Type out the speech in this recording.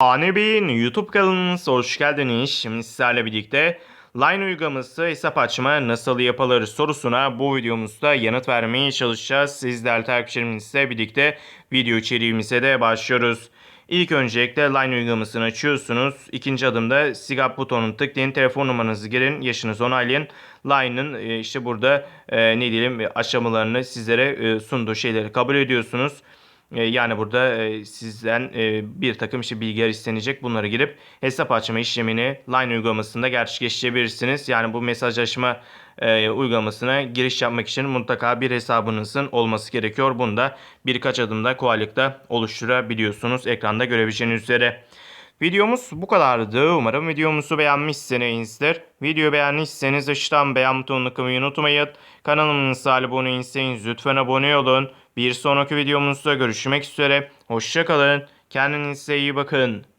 Bey'in YouTube kanalınıza hoş geldiniz. Şimdi sizlerle birlikte Line uygulaması hesap açma nasıl yapılır sorusuna bu videomuzda yanıt vermeye çalışacağız. Siz değerli takipçilerimizle birlikte video içeriğimize de başlıyoruz. İlk öncelikle Line uygulamasını açıyorsunuz. İkinci adımda sigap butonunu tıklayın. Telefon numaranızı girin. Yaşınızı onaylayın. Line'ın e, işte burada e, ne diyelim aşamalarını sizlere e, sunduğu şeyleri kabul ediyorsunuz. E, Yani burada e, sizden e, bir takım işte bilgiler istenecek. Bunları girip hesap açma işlemini Line uygulamasında gerçekleştirebilirsiniz. Yani bu mesajlaşma uygulamasına giriş yapmak için mutlaka bir hesabınızın olması gerekiyor. Bunu da birkaç adımda kolaylıkla oluşturabiliyorsunuz. Ekranda görebileceğiniz üzere. Videomuz bu kadardı. Umarım videomuzu beğenmişsinizdir. Video beğenmişseniz aşağıdan beğen butonuna tıklamayı unutmayın. Kanalımıza abone değilseniz lütfen abone olun. Bir sonraki videomuzda görüşmek üzere. Hoşçakalın. Kendinize iyi bakın.